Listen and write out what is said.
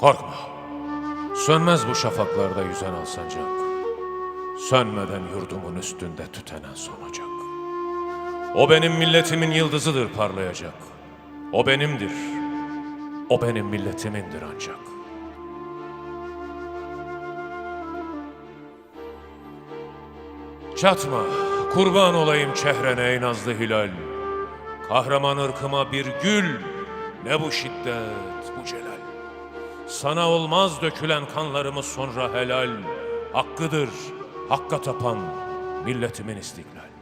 Korkma. Sönmez bu şafaklarda yüzen alsancak. Sönmeden yurdumun üstünde tütenen sonacak. O benim milletimin yıldızıdır parlayacak.'' O benimdir. O benim milletimindir ancak. Çatma, kurban olayım çehrene ey nazlı hilal. Kahraman ırkıma bir gül, ne bu şiddet, bu celal. Sana olmaz dökülen kanlarımız sonra helal. Hakkıdır, hakka tapan milletimin istiklal.